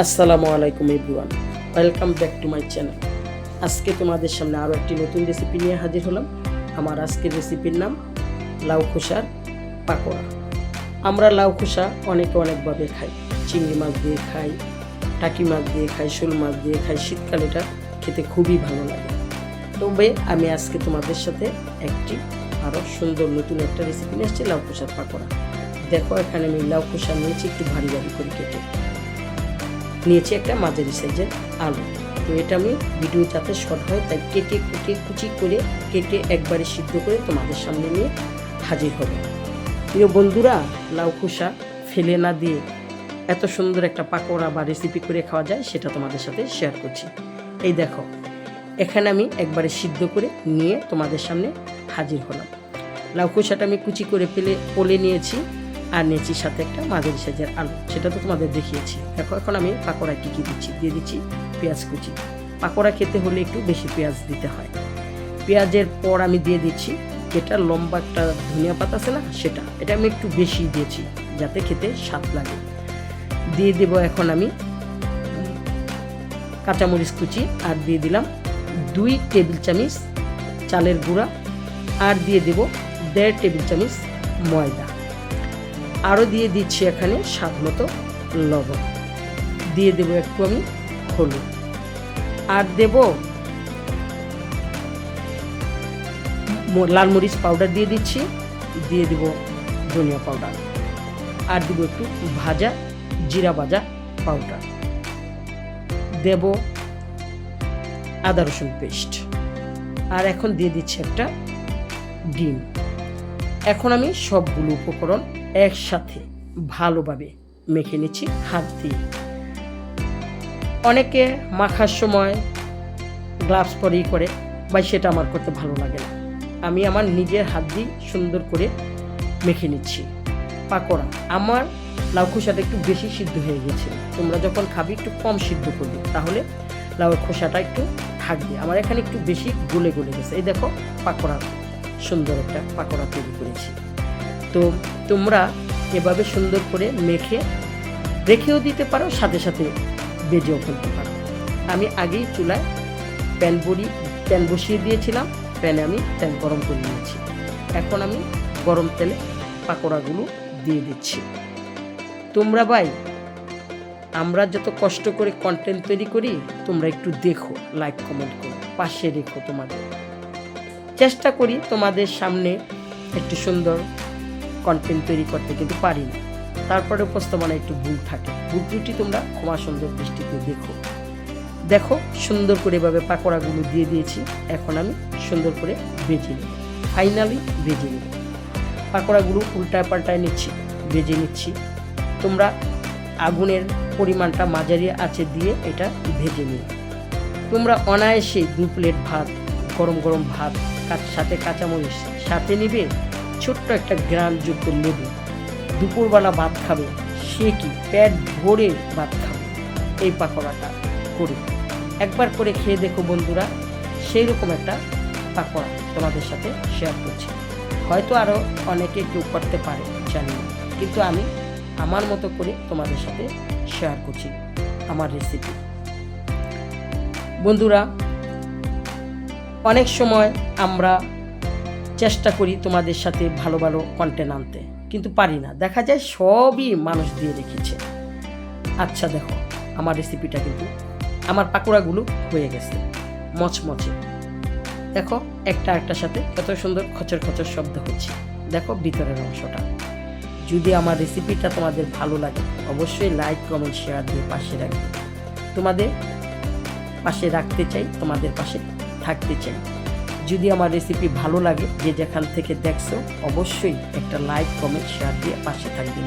আসসালামু আলাইকুম everyone, welcome back to my channel. আজকে তোমাদের সামনে আরও একটি নতুন রেসিপি নিয়ে হাজির হলাম। আমার আজকের রেসিপির নাম লাউ খোসার পাকোড়া। আমরা লাউ খোসা অনেকে অনেকভাবে খাই। চিংড়ি মাছ দিয়ে খাই, টাকি মাছ দিয়ে খাই, শোল মাছ দিয়ে খাই, শীতকালে এটা খেতে খুবই ভালো লাগে। তবে আমি আজকে তোমাদের সাথে একটি আরও সুন্দর নতুন একটা রেসিপি নিয়ে এসেছি, লাউ খোসার পাকোড়া। দেখো, এখানে আমি লাউ খোসা নিয়েছি, একটু ভারী ভারী করে কেটে। নিয়েছি একটা মাঝারি সাইজের আলু। তো এটা আমি ভিডিও যাতে শর্ট হয়, তাই কেটে কুটে কুচি করে কেটে একবারে সিদ্ধ করে তোমাদের সামনে নিয়ে হাজির হবে। প্রিয় বন্ধুরা, লাউ খোসা ফেলে না দিয়ে এত সুন্দর একটা পাকোড়া বা রেসিপি করে খাওয়া যায়, সেটা তোমাদের সাথে শেয়ার করছি। এই দেখো, এখানে আমি একবারে সিদ্ধ করে নিয়ে তোমাদের সামনে হাজির হলাম। লাউ খোসাটা আমি কুচি করে ফেলে পলে নিয়েছি। আর নিয়েছি সাথে একটা মাঝারি সাইজের আলু। সেটা তো তোমাদের দেখিয়েছি। দেখো, এখন আমি পাকোড়া কী কী দিচ্ছি? দিয়ে দিচ্ছি পেঁয়াজ কুচি। পাকোড়া খেতে হলে একটু বেশি পেঁয়াজ দিতে হয়। পেঁয়াজের পর আমি দিয়ে দিচ্ছি যেটা লম্বা একটা ধনিয়া পাতা আছে না, সেটা। এটা আমি একটু বেশি দিয়েছি যাতে খেতে স্বাদ লাগে। দিয়ে দেব এখন আমি কাঁচামরিচ কুচি আর দিয়ে দিলাম দুই টেবিল চামচ চালের গুঁড়া। আর দিয়ে দেব দেড় টেবিল চামচ ময়দা। আরও দিয়ে দিচ্ছি এখানে স্বাদ মতো লবণ। দিয়ে দেবো একটু আমি হলুদ। আর দেব লাল মরিচ পাউডার দিয়ে দিচ্ছি। দিয়ে দিব ধনিয়া পাউডার। আর দিব একটু ভাজা, জিরা ভাজা পাউডার। দেব আদা রসুন পেস্ট। আর এখন দিয়ে দিচ্ছি একটা ডিম। এখন আমি সবগুলো উপকরণ একসাথে ভালোভাবে মেখে নিচ্ছি, হাত দিয়ে। অনেকে মাখার সময় গ্লাভস পরেই করে বা সেটা আমার করতে ভালো লাগে না। আমি আমার নিজের হাত দিয়ে সুন্দর করে মেখে নিচ্ছি। পাকোড়া আমার লাউ খোসাটা একটু বেশি সিদ্ধ হয়ে গেছে। তোমরা যখন খাবি একটু কম সিদ্ধ করবে, তাহলে লাউয়ের খোসাটা একটু থাকবে। আমার এখানে একটু বেশি গলে গলে গেছে। এই দেখো পাকোড়া সুন্দর একটা পাকোড়া তৈরি করেছি। তো তোমরা এভাবে সুন্দর করে মেখে রেখেও দিতে পারো, সাথে সাথে বেজেও ফেলতে পারো। আমি আগেই চুলায় প্যান বড়ি, প্যান বসিয়ে দিয়েছিলাম, প্যানে আমি তেল গরম করে নিয়েছি। এখন আমি গরম তেলে পাকোড়াগুলো দিয়ে দিচ্ছি। তোমরা ভাই, আমরা যত কষ্ট করে কন্টেন্ট তৈরি করি, তোমরা একটু দেখো লাইক কমেন্ট করো, পাশে রেখো তোমাদের। চেষ্টা করি তোমাদের সামনে একটু সুন্দর কন্টেন্ট তৈরি করতে কিন্তু পারি না। তারপরে উপস্থাপনা একটু ভুল থাকে। ভুল ত্রুটি তোমরা ক্ষমা সুন্দর দৃষ্টিতে দেখো। দেখো, সুন্দর করে এভাবে পাকোড়াগুলো দিয়ে দিয়েছি। এখন আমি সুন্দর করে বেজে নেব। ফাইনালি বেজে নেব। পাকোড়াগুলো উল্টায় পাল্টায় নিচ্ছি বেজে নিচ্ছি। তোমরা আগুনের পরিমাণটা মাঝারি আছে দিয়ে এটা ভেজে নিও। তোমরা অনায়াসে দু প্লেট ভাত, গরম গরম ভাত সাথে কাঁচামরিচ সাথে নিবে? ছোট্ট একটা গ্রামযুক্ত লেবু। দুপুরবেলা ভাত খাবে, সে কি পেট ভরে ভাত খাবে? এই পাকোড়াটা করে একবার করে খেয়ে দেখো বন্ধুরা সেই রকম একটা পাকোড়া তোমাদের সাথে শেয়ার করছি। হয়তো আরও অনেকে কেউ করতে পারে জানি না, কিন্তু আমি আমার মতো করে তোমাদের সাথে শেয়ার করছি আমার রেসিপি বন্ধুরা, অনেক সময় আমরা চেষ্টা করি তোমাদের সাথে ভালো ভালো কন্টেন্ট আনতে। কিন্তু পারি না। দেখা যায় সবই মানুষ দিয়ে রেখেছে। আচ্ছা দেখো, আমার রেসিপিটা কিন্তু, আমার পাকোড়াগুলো হয়ে গেছে। মচমচে। দেখো, একটা একটার সাথে কত সুন্দর খচর খচর শব্দ হচ্ছে। দেখো ভিতরের অংশটা। যদি আমার রেসিপিটা তোমাদের ভালো লাগে, অবশ্যই লাইক কমেন্ট শেয়ার দিয়ে পাশে রাখবে। তোমাদের পাশে রাখতে চাই, তোমাদের পাশে থাকতে চাই। যদি আমার রেসিপি ভালো লাগে, যে যেখান থেকে দেখছ, অবশ্যই একটা লাইক কমেন্ট শেয়ার দিয়ে পাশে থাকবে